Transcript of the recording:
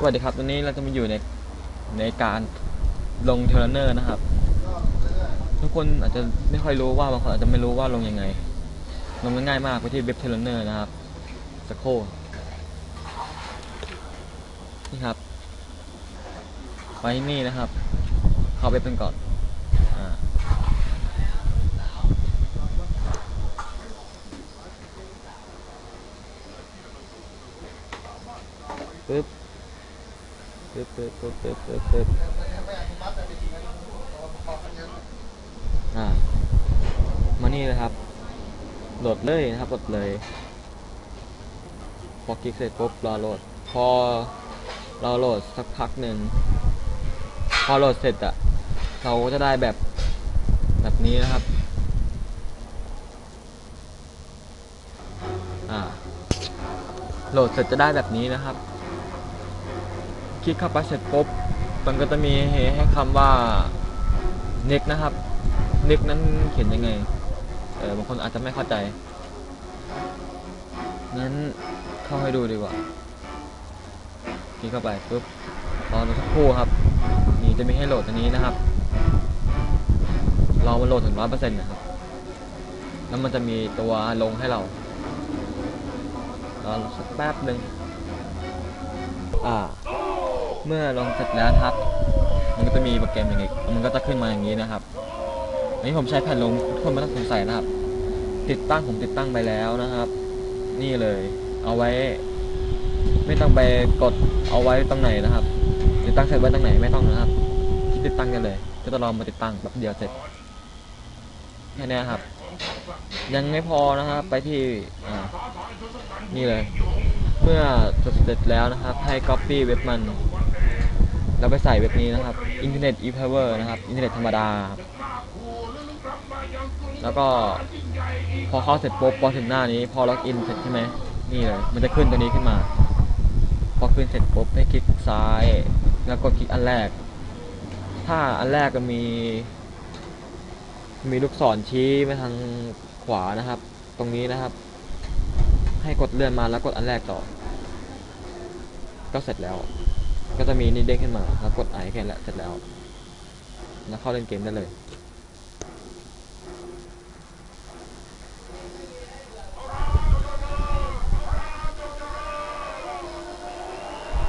สวัสดีครับ วันนี้เราจะมาอยู่ในในการลงเทเลเนอร์นะครับ ทุกคนอาจจะไม่ค่อยรู้ว่าบางคนอาจจะไม่รู้ว่าลงยังไง ลงง่ายมากไปที่เว็บเทเลเนอร์นะครับสโคนี่ครับ ไปนี่นะครับ เข้าเว็บกันก่อนปึ๊บ ปึ๊บปึ๊บปึ๊บปึ๊บปึ๊บปึ๊บอ่า มานี่เลยครับ โหลดเลยนะครับโหลดเลย พอคลิกเสร็จปุ๊บรอโหลด พอเราโหลดสักพักหนึ่ง พอโหลดเสร็จอะเราก็จะได้แบบแบบนี้นะครับ อ่า โหลดเสร็จจะได้แบบนี้นะครับ คลิกเข้าไปเสร็จปุ๊บมันก็จะมีให้คำว่า next นะครับ next นั้นเขียนยังไงเออบางคนอาจจะไม่เข้าใจงั้นเข้าให้ดูดีกว่าคลิกเข้าไปปุ๊บรอสักครู่ครับ นี่จะมีให้โหลดอันนี้นะครับรอมันโหลดถึงร้อยเปอร์เซ็นต์นะครับแล้วมันจะมีตัวลงให้เรารอสักแป๊บหนึ่งอ่า เมื่อลงเสร็จแล้วครับ มันก็จะมีโปรแกรมอย่างนี้มันก็จะขึ้นมาอย่างนี้นะครับอันนี้ผมใช้แผ่นลงทุกคนไม่ต้องสงสัยนะครับ ติดตั้งผมติดตั้งไปแล้วนะครับ นี่เลย เอาไว้ ไม่ต้องไปกดเอาไว้ตรงไหนนะครับ ติดตั้งเสร็จไว้ตรงไหนไม่ต้องนะครับที่ติดตั้งกันเลย ก็จะลองมาติดตั้งแป๊บเดียวเสร็จแค่นี้ครับ ยังไม่พอนะครับไปที่อ่านี่เลย เมื่อเสร็จแล้วนะครับ ให้ copy เว็บมัน แล้วไปใส่เว็บนี้นะครับ Internet e-power นะครับอินเทอร์เน็ตธรรมดา แล้วก็พอเข้าเสร็จปุ๊บพอถึงหน้านี้ พอล็อกอินเสร็จใช่ไหมนี่เลย มันจะขึ้นตัวนี้ขึ้นมา พอขึ้นเสร็จปุ๊บให้คลิกซ้าย แล้วก็คลิกอันแรก ถ้าอันแรกก็มี มีลูกศรชี้ไปทางขวานะครับ ตรงนี้นะครับ ให้กดเลื่อนมาแล้วกดอันแรกต่อ ก็เสร็จแล้ว ก็จะมีนี่เด้งขึ้นมา แล้วกดไอแค่นั้นแหละเสร็จแล้ว แล้วเข้าเล่นเกมได้เลย